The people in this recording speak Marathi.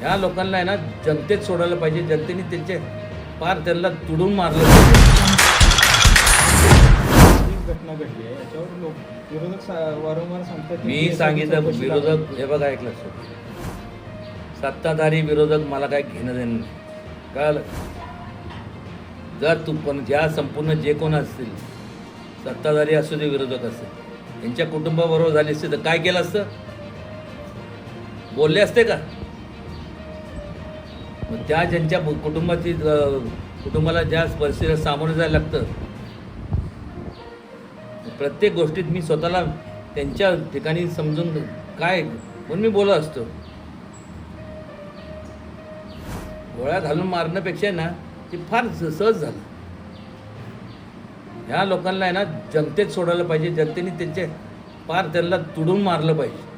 ह्या लोकांना आहे ना जनतेत सोडायला पाहिजे. जनतेने त्यांचे पार त्यांना तुडून मारलं पाहिजे. घटना घडली आहे. याच्यावर लोक विरोधक वारंवार सांगतात मी सांगितलं. विरोधक हे बघा ऐकलं सत्ताधारी विरोधक मला काय घेणं देणं नाही. कळालं? जर तू पण ज्या संपूर्ण जे कोण असतील सत्ताधारी असू दे विरोधक असतील यांच्या कुटुंबाबरोबर झाली असते तर काय केलं असतं? बोलले असते का? त्या ज्यांच्या कुटुंबाची कुटुंबाला ज्या परिस्थितीला सामोरं जायला लागतं प्रत्येक गोष्टीत मी स्वतःला त्यांच्या ठिकाणी समजून काय म्हणून मी बोलत असतो. गोळ्या घालून मारण्यापेक्षा ना ते फार सहज झालं. ह्या लोकांना आहे ना जनतेत सोडायला पाहिजे जनतेने त्यांचे पार त्यांना तुडून मारलं पाहिजे.